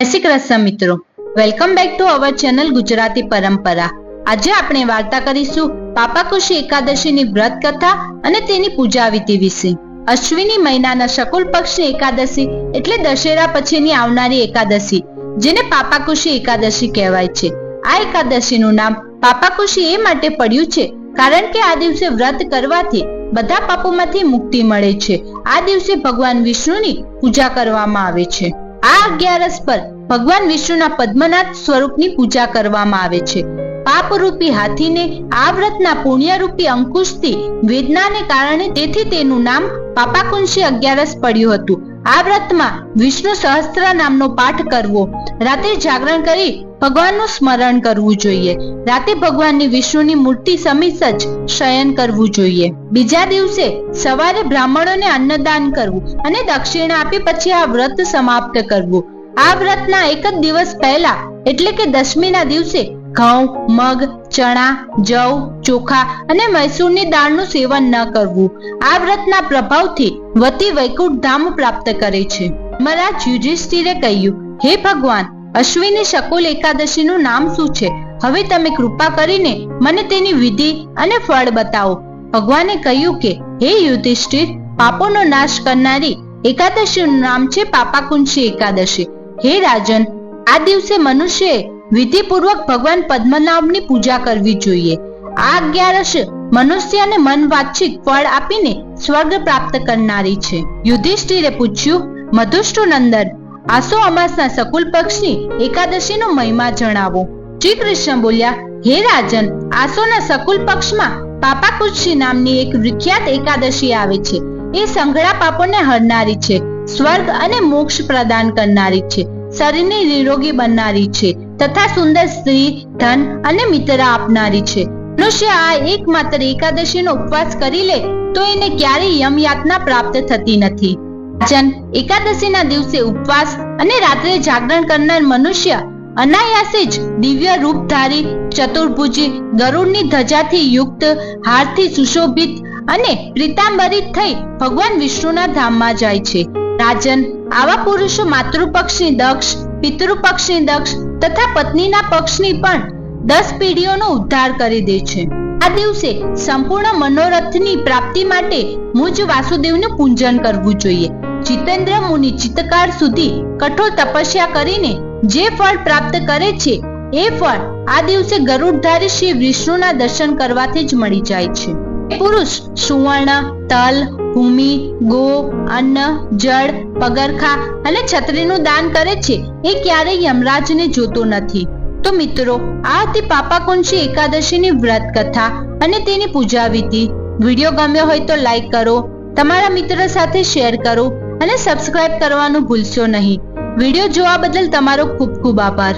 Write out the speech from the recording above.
શ્રી કૃષ્ણ મિત્રો. Welcome back to our channel Gujarati Parampara. આજે આપણે વાર્તા કરીશું પાપાકુશી એકાદશીની વ્રત કથા અને તેની પૂજા વિધિ વિશે. અશ્વિની મહિનાના શકુલ પક્ષની એકાદશી એટલે દશેરા પછીની આવનારી એકાદશી, જેને પાપાકુશી એકાદશી કહેવાય છે. આ એકાદશીનું નામ પાપાકુશી એ માટે પડ્યું છે કારણ કે આ દિવસે વ્રત કરવાથી બધા પાપોમાંથી મુક્તિ મળે છે. આ દિવસે ભગવાન વિષ્ણુની પૂજા કરવામાં આવે છે. આ અગિયારસ પર ભગવાન વિષ્ણુના પદ્મનાથ સ્વરૂપની પૂજા કરવામાં આવે છે. પાપરૂપી હાથીને આ વ્રતના પુણ્યરૂપી અંકુશથી વેદનાને કારણે તેથી તેનું નામ પાપાકુંશી અગિયારસ પડ્યું હતું. આ વ્રતમાં વિષ્ણુ સહસ્ત્ર નામનો પાઠ કરવો. રાતે જાગરણ કરી ભગવાનનું સ્મરણ કરવું જોઈએ. રાતે ભગવાનની વિષ્ણુની મૂર્તિ સમીસ જ શયન કરવું જોઈએ. બીજા દિવસે સવારે બ્રાહ્મણોને અન્નદાન કરવું અને દક્ષિણા આપી પછી આ વ્રત સમાપ્ત કરવું. આ વ્રતના એક જ દિવસ પહેલા, એટલે કે દશમીના દિવસે, ઘઉં, મગ, ચણા, જવ, ચોખા અને મૈસૂરની દાળનું સેવન ન કરવું. આ વ્રતના પ્રભાવથી વતી વૈકુંઠ ધામ પ્રાપ્ત કરે છે. મહારાજ યુધિષ્ઠિરે કહ્યું, હે ભગવાન અશ્વિની શકુલ એકાદશીનું નામ શું છે? હવે તમે કૃપા કરીને મને તેની વિધિ અને ફળ બતાવો. ભગવાને કહ્યું કે, હે યુધિષ્ઠિર, પાપોનો નાશ કરનારી એકાદશીનું નામ છે પાપાકુંશી એકાદશી. હે રાજન, આ દિવસે મનુષ્યએ વિધિપૂર્વક ભગવાન પદ્મનાભની પૂજા કરવી જોઈએ. આ અગિયારસ મનુષ્યને મન વાંચિત ફળ આપીને સ્વર્ગ પ્રાપ્ત કરનારી છે. યુધિષ્ઠિરે પૂછ્યું, મધુષ્ટુ નંદન આસો અમાસના સકુલ પક્ષની એકાદશીનો મહિમા જણાવો. શ્રી કૃષ્ણ બોલ્યા, હે રાજન, આસોના સકુલ પક્ષમાં પાપાકુશી નામની એક વિખ્યાત એકાદશી આવે છે. એ સંઘળા પાપોને હરનારી છે, સ્વર્ગ અને મોક્ષ પ્રદાન કરનારી છે, શરીરને નિરોગી બનારી છે, તથા સુંદર સ્ત્રી, ધન અને મિત્ર આપનારી છે. મનુષ્ય આ એકમાત્ર એકાદશીનો ઉપવાસ કરી લે, તો એને ક્યારેય યમ યાતના પ્રાપ્ત થતી નથી. જન એકાદશીના દિવસે ઉપવાસ અને રાત્રે જાગરણ કરનાર મનુષ્ય અનાયાસે જ દિવ્ય રૂપધારી, ચતુર્ભુજી ગરુડની ધજાથી યુક્ત, હારથી સુશોભિત અને પ્રીતાંબરિત થઈ ભગવાન વિષ્ણુના ધામમાં જાય છે. રાજન, આવા પુરુષો માતૃપક્ષની દક્ષ, પિતૃપક્ષની દક્ષ તથા પત્નીના પક્ષની પણ દસ પેઢીઓનો ઉદ્ધાર કરી દે છે. આ દિવસે સંપૂર્ણ મનોરથની પ્રાપ્તિ માટે મુજ વાસુદેવનું પૂજન કરવું જોઈએ. જીતેન્દ્ર મુનિ ચિત્તકાળ સુધી કઠોર તપસ્યા કરીને જે ફળ પ્રાપ્ત કરે છે, એ ફળ આ દિવસે ગરુડધારી શ્રી વિષ્ણુના દર્શન કરવાથી જ મળી જાય છે. પુરુષ સુવર્ણ, તલ, ભૂમિ, ગો, અન્ન, જળ, પગરખા અને છત્રીનું દાન કરે છે, એ ક્યારેય યમરાજને જોતો નથી. તો મિત્રો, આ હતી પાપાકુંશી એકાદશીની વ્રત કથા અને તેની પૂજા વિધિ. વીડિયો ગમ્યો હોય તો લાઈક કરો, તમારા મિત્ર સાથે શેર કરો અને સબસ્ક્રાઇબ કરવાનું ભૂલશો નહીં. વીડિયો જોવા બદલ તમારો ખૂબ ખૂબ આભાર.